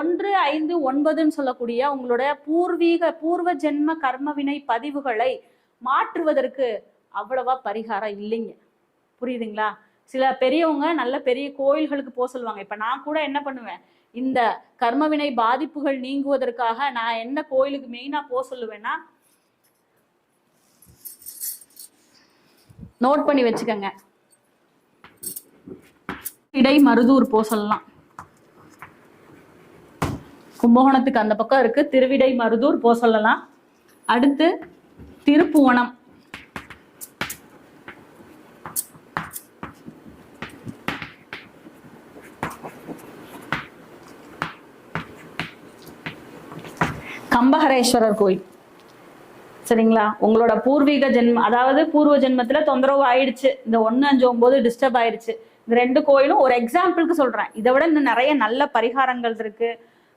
ஒன்று ஐந்து ஒன்பதுன்னு சொல்லக்கூடிய உங்களுடைய பூர்வீக பூர்வ ஜென்ம கர்மவினை பதிவுகளை மாற்றுவதற்கு அவ்வளவா பரிகாரம் இல்லைங்க. புரியுதுங்களா? சில பெரியவங்க நல்ல பெரிய கோயில்களுக்கு போக சொல்லுவாங்க. இப்ப நான் கூட என்ன பண்ணுவேன்? இந்த கர்மவினை பாதிப்புகள் நீங்குவதற்காக நான் என்ன கோயிலுக்கு மெயினா போக சொல்லுவேன்னா நோட் பண்ணி வச்சுக்கோங்க. இடை மருதூர் போக சொல்லலாம். கும்பகோணத்துக்கு அந்த பக்கம் இருக்கு. திருவிடை மருதூர் போக சொல்லலாம். அடுத்து திருப்புவனம். கம்பஹரேஸ்வரர் கோயில். சரிங்களா? உங்களோட பூர்வீக ஜென்மம் அதாவது பூர்வ ஜென்மத்துல தொந்தரவு ஆயிடுச்சு. இந்த ஒன்று அஞ்சு ஒன்பது டிஸ்டர்ப் ஆயிடுச்சு இந்த ரெண்டு கோயிலும் ஒரு எக்ஸாம்பிளுக்கு சொல்றேன். இதை விட இன்னும் நிறைய நல்ல பரிகாரங்கள் இருக்கு.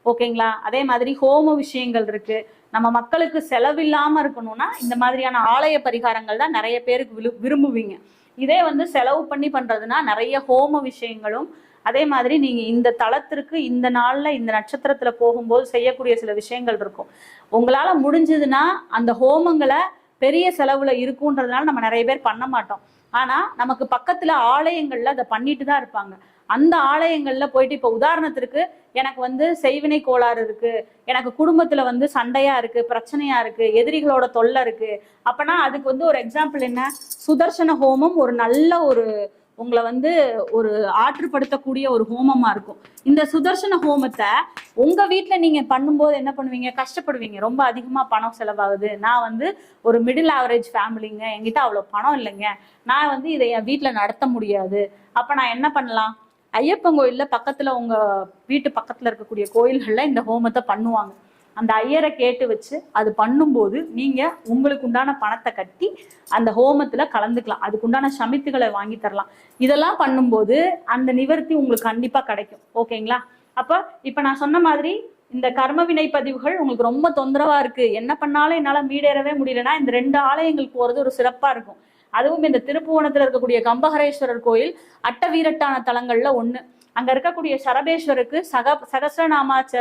ஓகேங்களா? அதே மாதிரி ஹோம விஷயங்கள் இருக்கு. நம்ம மக்களுக்கு செலவில்லாம இருக்கணும்னா இந்த மாதிரியான ஆலய பரிகாரங்கள் தான் நிறைய பேருக்கு விரு- விரும்புவீங்க. இதே வந்து செலவு பண்ணி பண்றதுன்னா நிறைய ஹோம விஷயங்களும் அதே மாதிரி நீங்க இந்த தளத்திற்கு இந்த நாள்ல இந்த நட்சத்திரத்துல போகும்போது செய்யக்கூடிய சில விஷயங்கள் இருக்கும். உங்களால முடிஞ்சதுன்னா அந்த ஹோமங்களை பெரிய செலவுல இருக்குன்றதுனால நம்ம நிறைய பேர் பண்ண மாட்டோம். ஆனா நமக்கு பக்கத்துல ஆலயங்கள்ல அதை பண்ணிட்டு தான் இருப்பாங்க. அந்த ஆலயங்களில் போயிட்டு இப்போ உதாரணத்திற்கு எனக்கு வந்து செய்வினை கோளாறு இருக்கு. எனக்கு குடும்பத்துல வந்து சண்டையா இருக்கு பிரச்சனையா இருக்கு எதிரிகளோட தொல்லை இருக்கு. அப்பனா அதுக்கு வந்து ஒரு எக்ஸாம்பிள் என்ன? சுதர்சன ஹோமம் ஒரு நல்ல ஒரு உங்களை வந்து ஒரு ஆற்றுப்படுத்தக்கூடிய ஒரு ஹோமமா இருக்கும். இந்த சுதர்சன ஹோமத்தை உங்க வீட்டுல நீங்க பண்ணும்போது என்ன பண்ணுவீங்க? கஷ்டப்படுவீங்க. ரொம்ப அதிகமா பணம் செலவாகுது. நான் வந்து ஒரு மிடில் ஆவரேஜ் ஃபேமிலிங்க என்கிட்ட அவ்வளவு பணம் இல்லைங்க. நான் வந்து இதை என் வீட்டுல நடத்த முடியாது. அப்ப நான் என்ன பண்ணலாம்? ஐயப்பன் கோயில்ல பக்கத்தில் உங்கள் வீட்டு பக்கத்தில் இருக்கக்கூடிய கோயில்களில் இந்த ஹோமத்தை பண்ணுவாங்க. அந்த ஐயரை கேட்டு வச்சு அது பண்ணும்போது நீங்கள் உங்களுக்கு உண்டான பணத்தை கட்டி அந்த ஹோமத்தில் கலந்துக்கலாம். அதுக்கு உண்டான சமித்துகளை வாங்கி தரலாம். இதெல்லாம் பண்ணும்போது அந்த நிவர்த்தி உங்களுக்கு கண்டிப்பாக கிடைக்கும். ஓகேங்களா? அப்போ இப்போ நான் சொன்ன மாதிரி இந்த கர்ம வினை பதிவுகள் உங்களுக்கு ரொம்ப தொந்தரவா இருக்கு. என்ன பண்ணாலும் என்னால் மீடேறவே முடியலன்னா இந்த ரெண்டு ஆலயங்கள் போகிறது ஒரு சிறப்பாக இருக்கும். அதுவும் இந்த திருப்புவனத்தில் இருக்கக்கூடிய கம்பஹரேஸ்வரர் கோயில் அட்ட வீரட்டான தலங்கள்ல ஒண்ணு. அங்க இருக்கக்கூடிய சரபேஸ்வருக்கு சக சகசிரநாமாச்ச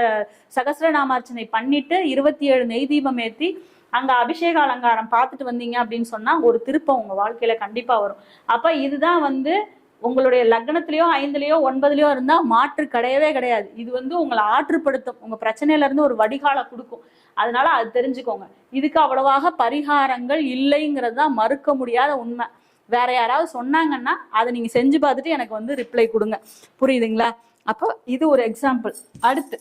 சகசிரநாமார்ச்சனை பண்ணிட்டு இருபத்தி ஏழு நெய் தீபம் ஏத்தி அங்க அபிஷேக அலங்காரம் பார்த்துட்டு வந்தீங்க அப்படின்னு சொன்னா ஒரு திருப்பம் உங்க வாழ்க்கையில கண்டிப்பா வரும். அப்ப இதுதான் வந்து உங்களுடைய லக்னத்திலயோ ஐந்துலயோ ஒன்பதுலயோ இருந்தா மாற்று கிடையவே கிடையாது. இது வந்து உங்களை ஆற்றுப்படுத்தும். உங்க பிரச்சனையில இருந்து ஒரு வடிகால கொடுக்கும். அதனால அது தெரிஞ்சுக்கோங்க. இதுக்கு அவ்வளவாக பரிகாரங்கள் இல்லைங்கிறது தான் மறுக்க முடியாத உண்மை. வேற யாராவது சொன்னாங்கன்னா அதை நீங்க செஞ்சு பார்த்துட்டு எனக்கு வந்து ரிப்ளை கொடுங்க. புரியுதுங்களா? அப்போ இது ஒரு எக்ஸாம்பிள் அடுத்து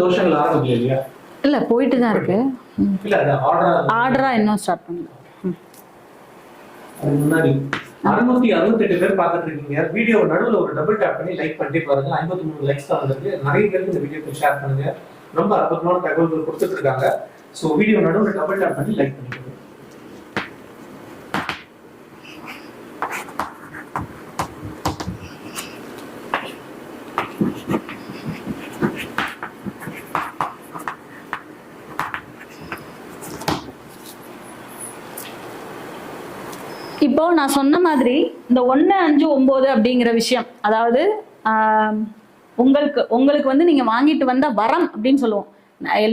தோஷங்கள் ஆரம்பிக்கல இல்லையா இல்ல போயிட்டு தான் இருக்கு. இல்ல அது ஆர்டர் ஆர்டரா இன்னும் ஸ்டார்ட் பண்ணல. முன்னாடி அறுநூத்தி அறுபத்தெட்டு பேர் பார்த்துட்டு இருக்கீங்க. வீடியோ நடுவுல ஒரு டபுள் டேப் பண்ணி லைக் பண்ணிட்டு பாருங்க. ஐம்பத்தி மூணு லைக்ஸ் தான் வந்திருக்கு. நிறைய பேருக்கு இந்த வீடியோக்கு ஷேர் பண்ணுங்க. ரொம்ப அற்புதமான தகவல்கள் கொடுத்துட்டு இருக்காங்க. ஸோ வீடியோ நடுவுல டபுள் டேப் பண்ணி லைக் பண்ணிக்கோங்க இப்போ நான் சொன்ன மாதிரி இந்த ஒன்று அஞ்சு ஒம்பது அப்படிங்கிற விஷயம் அதாவது உங்களுக்கு உங்களுக்கு வந்து நீங்கள் வாங்கிட்டு வந்த வரம் அப்படின்னு சொல்லுவோம்.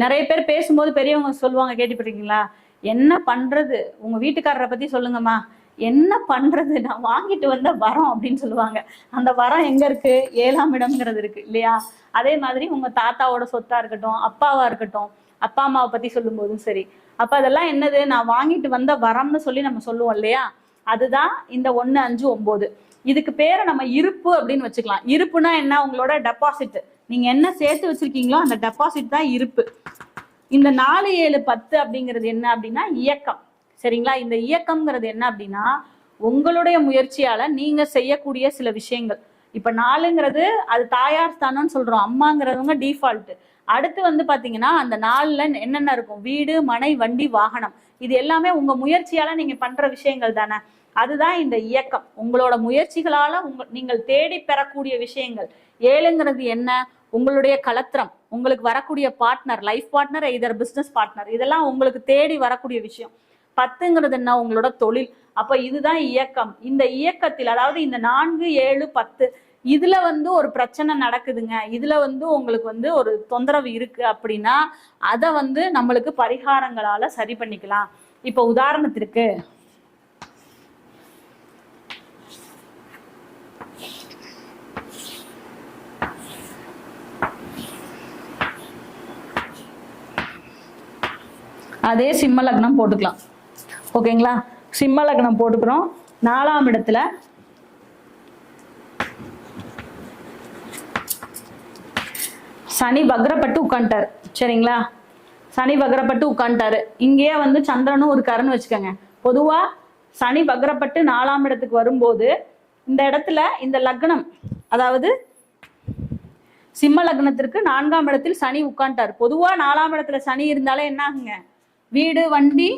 நிறைய பேர் பேசும்போது பெரியவங்க சொல்லுவாங்க கேட்டுப்பட்டிருக்கீங்களா? என்ன பண்ணுறது உங்கள் வீட்டுக்காரரை பற்றி சொல்லுங்கம்மா. என்ன பண்ணுறது நான் வாங்கிட்டு வந்த வரம் அப்படின்னு சொல்லுவாங்க. அந்த வரம் எங்கே இருக்குது ஏழாம் இடம்ங்கிறது இருக்குது இல்லையா? அதே மாதிரி உங்கள் தாத்தாவோட சொத்தாக இருக்கட்டும் அப்பாவாக இருக்கட்டும் அப்பா அம்மாவை பற்றி சொல்லும்போதும் சரி. அப்போ அதெல்லாம் என்னது? நான் வாங்கிட்டு வந்த வரம்னு சொல்லி நம்ம சொல்லுவோம் இல்லையா? அதுதான் இந்த ஒன்று அஞ்சு ஒம்பது இதுக்கு பேரை நம்ம இருப்பு அப்படின்னு வச்சுக்கலாம். இருப்புனா என்ன? உங்களோட டெபாசிட் நீங்க என்ன சேர்த்து வச்சிருக்கீங்களோ அந்த டெபாசிட் தான் இருப்பு. இந்த நாலு ஏழு பத்து அப்படிங்கிறது என்ன அப்படின்னா இயக்கம். சரிங்களா? இந்த இயக்கம்ங்கிறது என்ன அப்படின்னா உங்களுடைய முயற்சியால நீங்க செய்யக்கூடிய சில விஷயங்கள். இப்ப நாலுங்கிறது அது தாயார் ஸ்தானம்னு சொல்றோம். அம்மாங்கிறவங்க டிஃபால்ட் அடுத்து வந்து பாத்தீங்கன்னா அந்த நாளில் என்னென்ன இருக்கும்? வீடு மனை வண்டி வாகனம். இது எல்லாமே உங்க முயற்சியால நீங்க பண்ற விஷயங்கள் தானே. அதுதான் இந்த இயக்கம். உங்களோட முயற்சிகளால உங்க நீங்கள் தேடி பெறக்கூடிய விஷயங்கள். ஏழுங்கிறது என்ன? உங்களுடைய கலத்திரம். உங்களுக்கு வரக்கூடிய பார்ட்னர் லைஃப் பார்ட்னர் இதர் பிசினஸ் பார்ட்னர் இதெல்லாம் உங்களுக்கு தேடி வரக்கூடிய விஷயம். பத்துங்கிறது என்ன? உங்களோட தொழில். அப்ப இதுதான் இயக்கம். இந்த இயக்கத்தில் அதாவது இந்த நான்கு ஏழு பத்து இதுல வந்து ஒரு பிரச்சனை நடக்குதுங்க. இதுல வந்து உங்களுக்கு வந்து ஒரு தொந்தரவு இருக்கு அப்படின்னா அதை வந்து நம்மளுக்கு பரிகாரங்களால சரி பண்ணிக்கலாம். இப்ப உதாரணத்திற்கு அதே சிம்ம லக்னம் போட்டுக்கலாம். ஓகேங்களா? சிம்ம லக்னம் போட்டுக்கிறோம். நாலாம் இடத்துல சனி வக்ரப்பட்டு உட்காந்துட்டாரு சரிங்களா? சனி வக்ரப்பட்டு உட்காந்துட்டாரு இங்கேயே வந்து சந்திரனும் ஒரு கரன்னு வச்சுக்கோங்க. பொதுவா சனி வக்ரப்பட்டு நாலாம் இடத்துக்கு வரும்போது இந்த இடத்துல இந்த லக்னம் அதாவது சிம்ம லக்னத்திற்கு நான்காம் இடத்தில் சனி உட்காந்துட்டார் பொதுவா நாலாம் இடத்துல சனி இருந்தாலே என்ன ஆகுங்க? வீடு வண்டி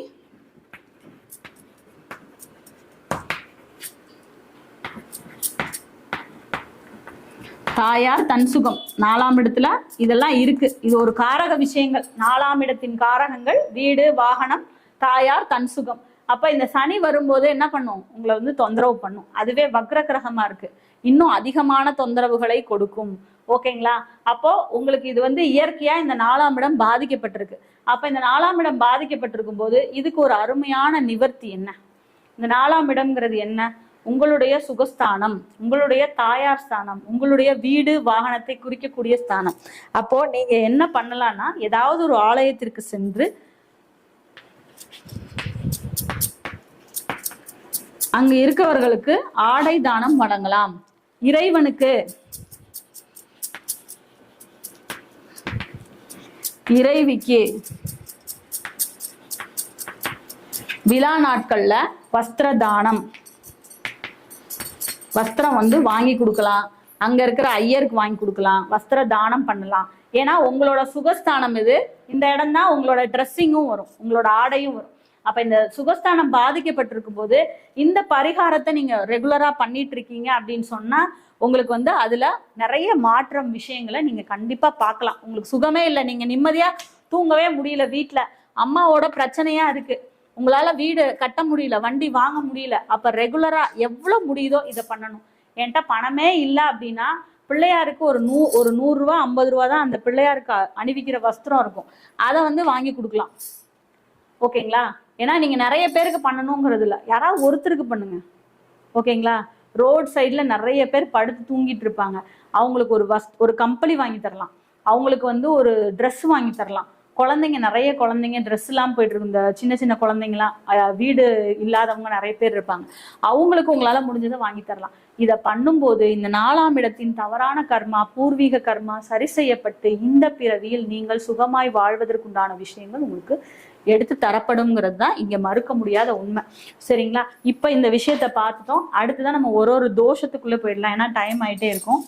தாயார் தன் சுகம். நாலாம் இடத்துல இதெல்லாம் இருக்கு. இது ஒரு காரக விஷயங்கள். நாலாம் இடத்தின் காரகங்கள் வீடு வாகனம் தாயார் தன் சுகம். அப்ப இந்த சனி வரும்போது என்ன பண்ணும்? உங்களை வந்து தொந்தரவு பண்ணும். அதுவே வக்ர கிரகமா இருக்கு. இன்னும் அதிகமான தொந்தரவுகளை கொடுக்கும். ஓகேங்களா? அப்போ உங்களுக்கு இது வந்து இயற்கையா இந்த நாலாம் இடம் பாதிக்கப்பட்டிருக்கு. அப்ப இந்த நாலாம் இடம் பாதிக்கப்பட்டிருக்கும் போது இதுக்கு ஒரு அருமையான நிவர்த்தி என்ன? இந்த நாலாம் இடம்ங்கிறது என்ன? உங்களுடைய சுகஸ்தானம் உங்களுடைய தாயார் ஸ்தானம் உங்களுடைய வீடு வாகனத்தை குறிக்கக்கூடிய ஸ்தானம். அப்போ நீங்க என்ன பண்ணலாம்னா ஏதாவது ஒரு ஆலயத்திற்கு சென்று அங்க இருக்கவர்களுக்கு ஆடை தானம் வழங்கலாம். இறைவனுக்கு இறைவிக்கு விழா நாட்கள்ல வஸ்திர தானம். வஸ்திரம் வந்து வாங்கி கொடுக்கலாம். அங்க இருக்கிற ஐயருக்கு வாங்கி கொடுக்கலாம். வஸ்திர தானம் பண்ணலாம். ஏன்னா உங்களோட சுகஸ்தானம் இது. இந்த இடம் தான் உங்களோட ட்ரெஸ்ஸிங்கும் வரும். உங்களோட ஆடையும் வரும். அப்ப இந்த சுகஸ்தானம் பாதிக்கப்பட்டிருக்கும் போது இந்த பரிகாரத்தை நீங்க ரெகுலரா பண்ணிட்டு இருக்கீங்க அப்படின்னு சொன்னா உங்களுக்கு வந்து அதுல நிறைய மாற்றம் விஷயங்களை நீங்க கண்டிப்பா பார்க்கலாம். உங்களுக்கு சுகமே இல்லை. நீங்க நிம்மதியா தூங்கவே முடியல வீட்டுல அம்மாவோட பிரச்சனையா இருக்கு. உங்களால வீடு கட்ட முடியல வண்டி வாங்க முடியல அப்ப ரெகுலரா எவ்வளவு முடியுதோ இதை பண்ணணும். என்கிட்ட பணமே இல்லை அப்படின்னா பிள்ளையாருக்கு ஒரு நூ ஒரு நூறு ரூபா ஐம்பது ரூபா தான் அந்த பிள்ளையாருக்கு அணிவிக்கிற வஸ்திரம் இருக்கும். அதை வந்து வாங்கி கொடுக்கலாம். ஓகேங்களா? ஏன்னா நீங்க நிறைய பேருக்கு பண்ணணுங்கிறது இல்ல. யாராவது ஒருத்தருக்கு பண்ணுங்க. ஓகேங்களா? ரோட் சைடுல நிறைய பேர் படுத்து தூங்கிட்டு இருப்பாங்க. அவங்களுக்கு ஒரு வஸ் ஒரு கம்பளி வாங்கி தரலாம். அவங்களுக்கு வந்து ஒரு ட்ரெஸ் வாங்கி தரலாம். குழந்தைங்க நிறைய குழந்தைங்க ட்ரெஸ் எல்லாம் போயிட்டு இருக்கு. இந்த சின்ன சின்ன குழந்தைங்களாம் அஹ், வீடு இல்லாதவங்க நிறைய பேர் இருப்பாங்க. அவங்களுக்கு உங்களால முடிஞ்சதை வாங்கி தரலாம். இதை பண்ணும்போது இந்த நாலாம் இடத்தின் தவறான கர்மா பூர்வீக கர்மா சரி செய்யப்பட்டு இந்த பிறவியில் நீங்கள் சுகமாய் வாழ்வதற்குண்டான விஷயங்கள் உங்களுக்கு எடுத்து தரப்படுங்கிறது தான் இங்க மறுக்க முடியாத உண்மை. சரிங்களா? இப்ப இந்த விஷயத்த பார்த்துட்டோம். அடுத்துதான் நம்ம ஒரு ஒரு தோஷத்துக்குள்ள போயிடலாம். ஏன்னா டைம் ஆயிட்டே இருக்கும்.